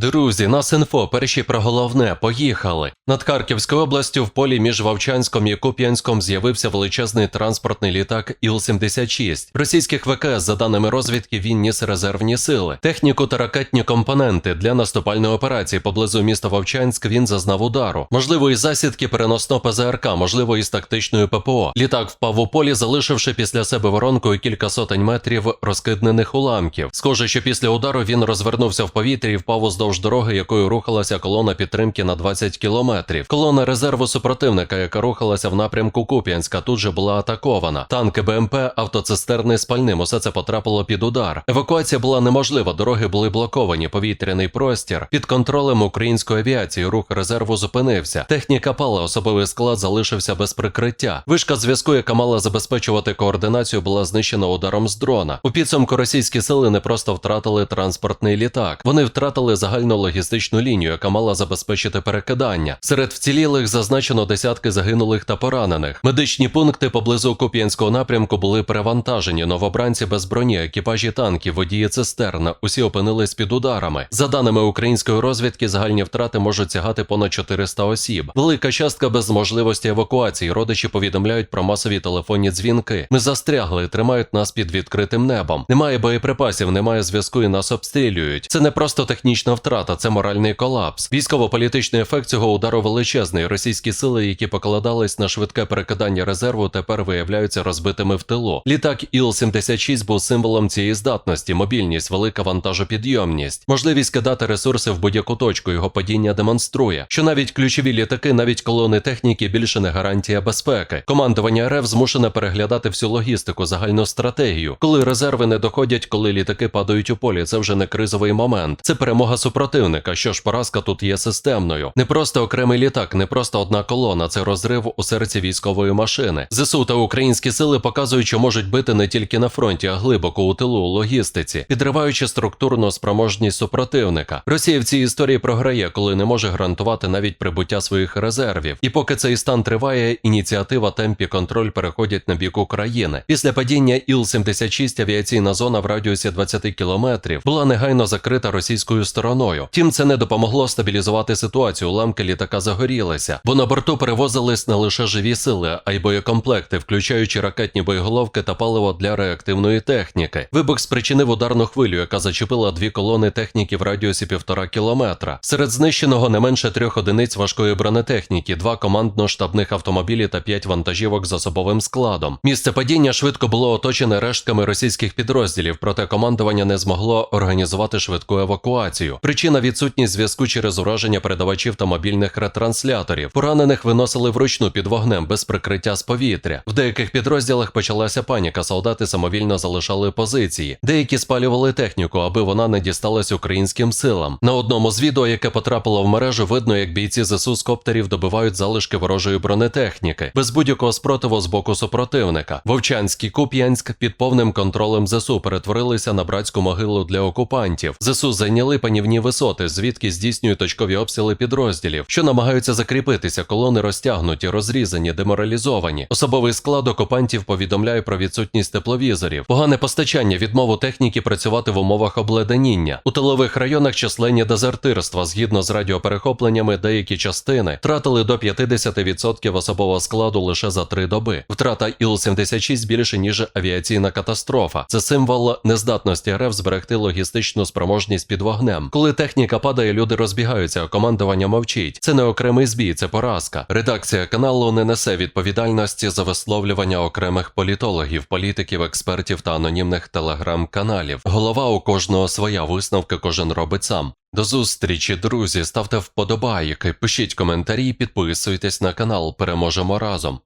Друзі, нас інфо, перші про головне, поїхали. Над Харківською областю в полі між Вовчанськом і Куп'янськом з'явився величезний транспортний літак Іл-76. Російських ВКС, за даними розвідки, він ніс резервні сили, техніку та ракетні компоненти для наступальної операції поблизу міста Вовчанськ. Він зазнав удару. Можливо, із засідки переносно ПЗРК, можливо, із тактичною ППО. Літак впав у полі, залишивши після себе воронку і кілька сотень метрів розкиднених уламків. Схоже, що після удару він розвернувся в повітрі і впав уздовж дороги, якою рухалася колона підтримки на 20 кілометрів. Колона резерву супротивника, яка рухалася в напрямку Куп'янська, тут же була атакована. Танки БМП, автоцистерни з пальним. Усе це потрапило під удар. Евакуація була неможлива. Дороги були блоковані. Повітряний простір під контролем української авіації. Рух резерву зупинився. Техніка пала, особовий склад залишився без прикриття. Вишка зв'язку, яка мала забезпечувати координацію, була знищена ударом з дрона. У підсумку російські сили не просто втратили транспортний літак, вони втратили загальну логістичну лінію, яка мала забезпечити перекидання. Серед вцілілих зазначено десятки загинулих та поранених. Медичні пункти поблизу Куп'янського напрямку були перевантажені. Новобранці без броні, екіпажі танків, водії цистерн. Усі опинились під ударами. За даними української розвідки, загальні втрати можуть сягати понад 400 осіб. Велика частка без можливості евакуації. Родичі повідомляють про масові телефонні дзвінки. Ми застрягли, тримають нас під відкритим небом. Немає боєприпасів, немає зв'язку і нас обстрілюють. Це не просто технічна втрата, це моральний колапс. Військово-політичний ефект цього удару величезний. Російські сили, які покладались на швидке перекидання резерву, тепер виявляються розбитими в тилу. Літак Іл-76 був символом цієї здатності, мобільність, велика вантажопідйомність, можливість кидати ресурси в будь-яку точку. Його падіння демонструє, що навіть ключові літаки, навіть колони техніки більше не гарантія безпеки. Командування РФ змушене переглядати всю логістику, загальну стратегію. Коли резерви не доходять, коли літаки падають у полі, це вже не кризовий момент. Це перемога супротивника. Що ж, поразка тут є системною. Не просто окремий літак, не просто одна колона, це розрив у серці військової машини. ЗСУ та українські сили показують, що можуть бити не тільки на фронті, а глибоко у тилу у логістиці, підриваючи структурну спроможність супротивника. Росія в цій історії програє, коли не може гарантувати навіть прибуття своїх резервів. І поки цей стан триває, ініціатива темпі контроль переходять на бік України. Після падіння Іл-76 авіаційна зона в радіусі 20 кілометрів була негайно закрита російською стороною. Втім, це не допомогло стабілізувати ситуацію. Уламки літака загорілися, бо на борту перевозились не лише живі сили, а й боєкомплекти, включаючи ракетні боєголовки та паливо для реактивної техніки. Вибух спричинив ударну хвилю, яка зачепила дві колони техніки в радіусі півтора кілометра. Серед знищеного не менше трьох одиниць важкої бронетехніки, два командно-штабних автомобілі та п'ять вантажівок з особовим складом. Місце падіння швидко було оточене рештками російських підрозділів, проте командування не змогло організувати швидку евакуацію. Причина відсутність зв'язку через ураження передавачів та мобільних ретрансляторів. Поранених виносили вручну під вогнем без прикриття з повітря. В деяких підрозділах почалася паніка. Солдати самовільно залишали позиції. Деякі спалювали техніку, аби вона не дісталась українським силам. На одному з відео, яке потрапило в мережу, видно, як бійці ЗСУ з коптерів добивають залишки ворожої бронетехніки без будь-якого спротиву з боку супротивника. Вовчанський Куп'янськ під повним контролем ЗСУ перетворилися на братську могилу для окупантів. ЗСУ зайняли панівні висоти, звідки здійснюють точкові обстріли підрозділів, що намагаються закріпитися. Колони розтягнуті, розрізані, деморалізовані. Особовий склад окупантів повідомляє про відсутність тепловізорів, погане постачання, відмову техніки працювати в умовах обледеніння. У тилових районах численні дезертирства. Згідно з радіоперехопленнями, деякі частини втратили до 50% особового складу лише за три доби. Втрата Іл-76 більше ніж авіаційна катастрофа. Це символ нездатності РФ зберегти логістичну спроможність під вогнем. Коли техніка падає, люди розбігаються, командування мовчить. Це не окремий збій, це поразка. Редакція каналу не несе відповідальності за висловлювання окремих політологів, політиків, експертів та анонімних телеграм-каналів. Голова у кожного своя висновки кожен робить сам. До зустрічі, друзі. Ставте вподобайки, пишіть коментарі, підписуйтесь на канал. Переможемо разом.